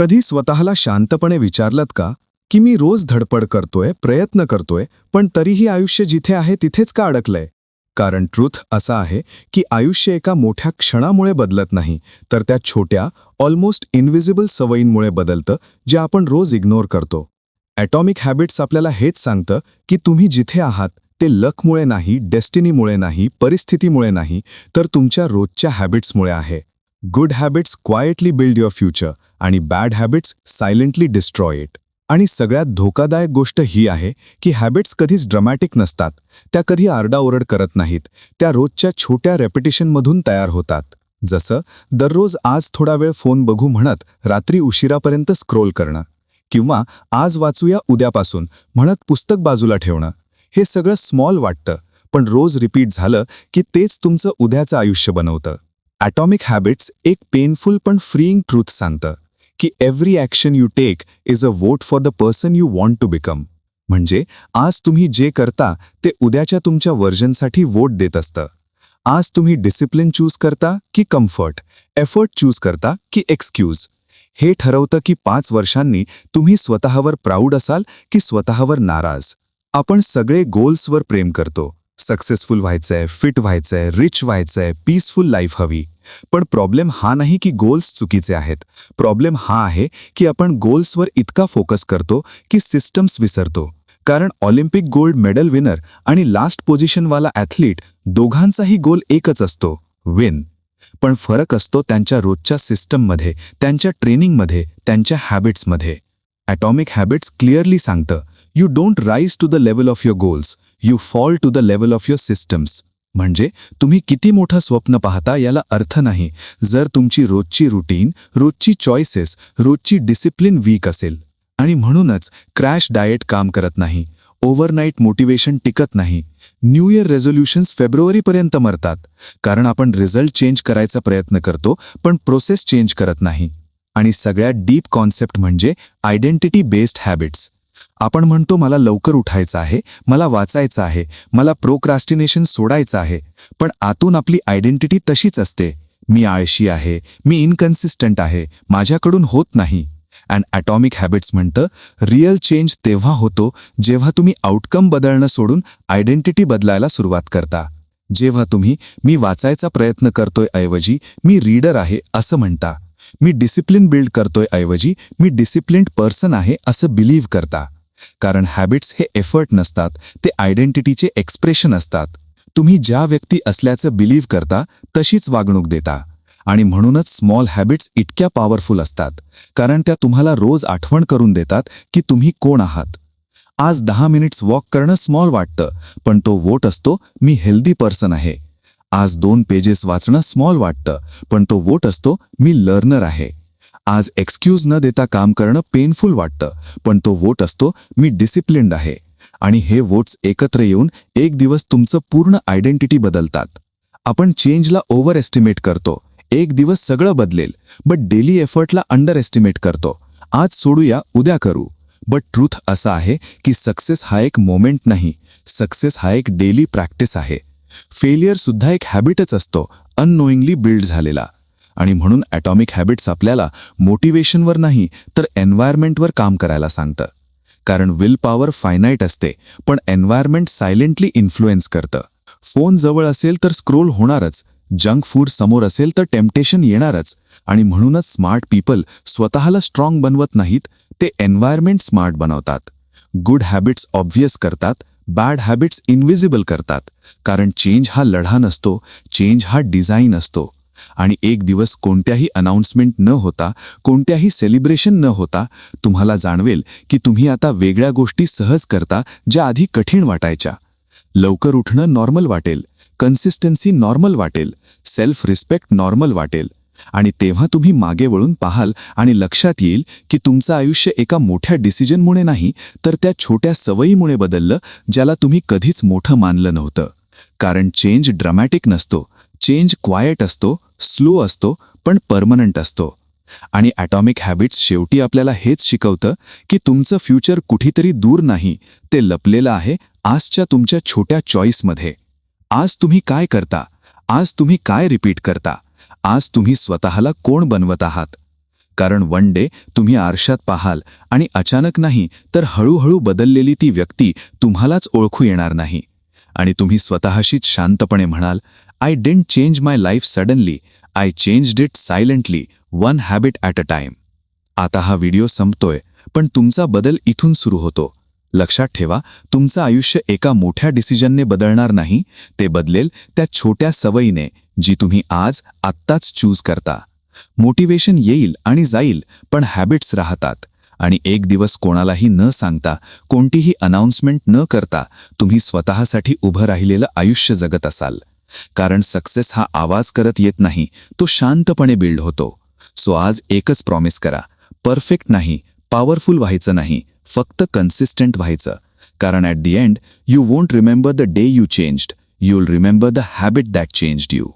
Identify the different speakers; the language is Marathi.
Speaker 1: कधी स्वतःला शांतपणे विचारलत का की मी रोज धडपड करतोय प्रयत्न करतोय पण तरीही आयुष्य जिथे आहे तिथेच का अडकलंय? कारण ट्रूथ असा आहे की आयुष्य एका मोठ्या क्षणामुळे बदलत नाही तर त्या छोट्या ऑलमोस्ट इनव्हिजिबल सवयींमुळे बदलतं जे आपण रोज इग्नोर करतो. ॲटॉमिक हॅबिट्स आपल्याला हेच सांगतं की तुम्ही जिथे आहात ते लकमुळे नाही डेस्टिनीमुळे नाही परिस्थितीमुळे नाही तर तुमच्या रोजच्या हॅबिट्समुळे आहे. Good habits quietly build your future आणि bad habits silently destroy it आणि सगळ्यात धोकादायक गोष्ट ही आहे की हॅबिट्स कधीच ड्रमॅटिक नसतात. त्या कधी आरडाओरड करत नाहीत. त्या रोजच्या छोट्या रेपिटेशनमधून तयार होतात. जसं दररोज आज थोडा वेळ फोन बघू म्हणत रात्री उशिरापर्यंत स्क्रोल करणं. किंवा आज वाचूया उद्यापासून म्हणत पुस्तक बाजूला ठेवणं. हे सगळं स्मॉल वाटतं. पण रोज रिपीट झालं की तेच तुमचं उद्याचं आयुष्य बनवतं. ॲटॉमिक हॅबिट्स एक पेनफुल पण फ्रीइंग ट्रूथ सांगतं. की every action you take is a vote for the person you want to become म्हणजे आज तुम्ही जे करता ते उद्याच्या तुमच्या वर्जनसाठी वोट देत असतं. आज तुम्ही डिसिप्लिन चूज करता की कम्फर्ट एफर्ट चूज करता की एक्सक्यूज हे ठरवतं की पाच वर्षांनी तुम्ही स्वतःवर प्राऊड असाल की स्वतःवर नाराज. आपण सगळे गोल्सवर प्रेम करतो. सक्सेसफुल व्हायचंय फिट व्हायचंय रिच व्हायचंय पीसफुल लाईफ हवी. पण प्रॉब्लेम हा नाही की गोल्स चुकीचे आहेत. प्रॉब्लेम हा आहे की आपण गोल्सवर इतका फोकस करतो की सिस्टम्स विसरतो. कारण ऑलिम्पिक गोल्ड मेडल विनर आणि लास्ट पोझिशनवाला ॲथलीट दोघांचाही गोल एकच असतो विन पण फरक असतो त्यांच्या रोजच्या सिस्टममध्ये त्यांच्या ट्रेनिंगमध्ये त्यांच्या हॅबिट्समध्ये ॲटॉमिक हॅबिट्स क्लिअरली सांगतं you don't rise to the level of your goals you fall to the level of your systems म्हणजे तुम्ही किती मोठं स्वप्न पाहता याला अर्थ नाही. जर तुमची रोजची रुटीन रोजची चॉईसेस रोजची डिसिप्लिन वीक असेल. आणि म्हणूनच क्रॅश डाएट काम करत नाही. ओव्हरनाईट मोटिवेशन टिकत नाही. न्यू इयर रेझोल्युशन्स फेब्रुवारीपर्यंत मरतात. कारण आपण रिझल्ट चेंज करायचा प्रयत्न करतो पण प्रोसेस चेंज करत नाही. आणि सगळ्यात डीप कॉन्सेप्ट म्हणजे आयडेंटिटी बेस्ड हॅबिट्स आपण म्हणतो मला लवकर उठायचं आहे मला वाचायचं आहे मला प्रोक्रास्टिनेशन सोडायचं आहे पण आतून आपली आयडेंटिटी तशीच असते. मी आळशी आहे मी इनकन्सिस्टंट आहे माझ्याकडून होत नाही. अँड ॲटॉमिक हॅबिट्स म्हणतं रिअल चेंज तेव्हा होतो जेव्हा तुम्ही आउटकम बदलणं सोडून आयडेंटिटी बदलायला सुरुवात करता. जेव्हा तुम्ही मी वाचायचा प्रयत्न करतोय ऐवजी मी रीडर आहे असं म्हणता. मी डिसिप्लिन बिल्ड करतोय ऐवजी मी डिसिप्लिन्ड पर्सन आहे असं बिलीव्ह करता. कारण हॅबिट्स हे एफर्ट नसतात ते आयडेंटिटीचे एक्सप्रेशन असतात. तुम्ही ज्या व्यक्ती असल्याचं बिलीव्ह करता तशीच वागणूक देता. आणि म्हणूनच स्मॉल हॅबिट्स इतक्या पॉवरफुल असतात. कारण त्या तुम्हाला रोज आठवण करून देतात की तुम्ही कोण आहात. आज दहा मिनिट्स वॉक करणं स्मॉल वाटतं पण तो वोट असतो मी हेल्दी पर्सन आहे. आज दोन पेजेस वाचणं स्मॉल वाटतं पण तो वोट असतो मी लर्नर आहे. आज एक्सक्यूज न देता काम करणं पेनफुल वाटतं पण तो वोट असतो मी डिसिप्लिन्ड आहे. आणि हे वोट्स एकत्र येऊन एक दिवस तुमचं पूर्ण आयडेंटिटी बदलतात. आपण चेंजला ओव्हर एस्टिमेट करतो. एक दिवस सगळं बदलेल बट डेली एफर्टला अंडर एस्टिमेट करतो. आज सोडूया उद्या करू. बट ट्रूथ असा आहे की सक्सेस हा एक मोमेंट नाही. सक्सेस हा एक डेली प्रॅक्टिस आहे. फेलियर सुद्धा एक हॅबिटच असतो. अननोईंगली बिल्ड झालेला. आणि म्हणून ॲटॉमिक हॅबिट्स आपल्याला मोटिवेशनवर नाही तर एन्व्हायरमेंटवर काम करायला सांगतं. कारण विल पॉवर फायनाईट असते पण एन्व्हायरमेंट सायलेंटली इन्फ्लुएन्स करतं. फोन जवळ असेल तर स्क्रोल होणारच जंक फूड समोर असेल तर टेम्पटेशन येणारच आणि म्हणूनच स्मार्ट पीपल स्वतःला स्ट्रॉंग बनवत नाहीत ते एन्व्हायरमेंट स्मार्ट बनवतात. गुड हॅबिट्स ऑब्व्हियस करतात बॅड हॅबिट्स इनविजिबल करतात. कारण चेंज हा लढा नसतो चेंज हा डिझाईन असतो. आणि एक दिवस कोणत्याही अनाउन्समेंट न होता कोणत्याही सेलिब्रेशन न होता तुम्हाला जाणवेल की तुम्ही आता वेगळ्या गोष्टी सहज करता ज्या आधी कठीण वाटायच्या. लवकर उठणं नॉर्मल वाटेल. कन्सिस्टन्सी नॉर्मल वाटेल. सेल्फ रिस्पेक्ट नॉर्मल वाटेल. आणि तेव्हा तुम्ही मागे वळून पाहाल आणि लक्षात येईल की तुमचं आयुष्य एका मोठ्या डिसिजनमुळे नाही तर त्या छोट्या सवयीमुळे बदललं ज्याला तुम्ही कधीच मोठं मानलं नव्हतं. कारण चेंज ड्रामॅटिक नसतो. चेंज क्वायट असतो स्लो असतो पण परमनंट असतो. आणि ॲटॉमिक हॅबिट्स शेवटी आपल्याला हेच शिकवतं की तुमचं फ्युचर कुठेतरी दूर नाही ते लपलेलं आहे आजच्या तुमच्या छोट्या चॉईसमध्ये. आज तुम्ही काय करता? आज तुम्ही काय रिपीट करता? आज तुम्ही स्वतःला कोण बनवत आहात? कारण वन डे तुम्ही आरशात पाहाल आणि अचानक नाही तर हळूहळू बदललेली ती व्यक्ती तुम्हालाच ओळखू येणार नाही. आणि तुम्ही स्वतःशीच शांतपणे म्हणाल I didn't change my life suddenly I changed it silently one habit at a time. आता हा व्हिडिओ संपतोय पण तुमचा बदल इथून सुरू होतो. लक्षात ठेवा तुमचं आयुष्य एका मोठ्या डिसिजनने बदलणार नाही. ते बदलेल त्या छोट्या सवयीने जी तुम्ही आज आत्ताच चूज करता. मोटिवेशन येईल आणि जाईल पण हॅबिट्स राहतात. आणि एक दिवस कोणालाही न सांगता कोणतीही अनाउन्समेंट न करता तुम्ही स्वतःसाठी उभं राहिलेलं आयुष्य जगत असाल. कारण सक्सेस हा आवाज करत येत नाही तो शांतपणे बिल्ड होतो. सो आज एकच प्रॉमिस करा. परफेक्ट नाही पॉवरफुल व्हायचं नाही फक्त कन्सिस्टंट व्हायचं. कारण at the end you won't remember the day you changed you will remember the habit that changed you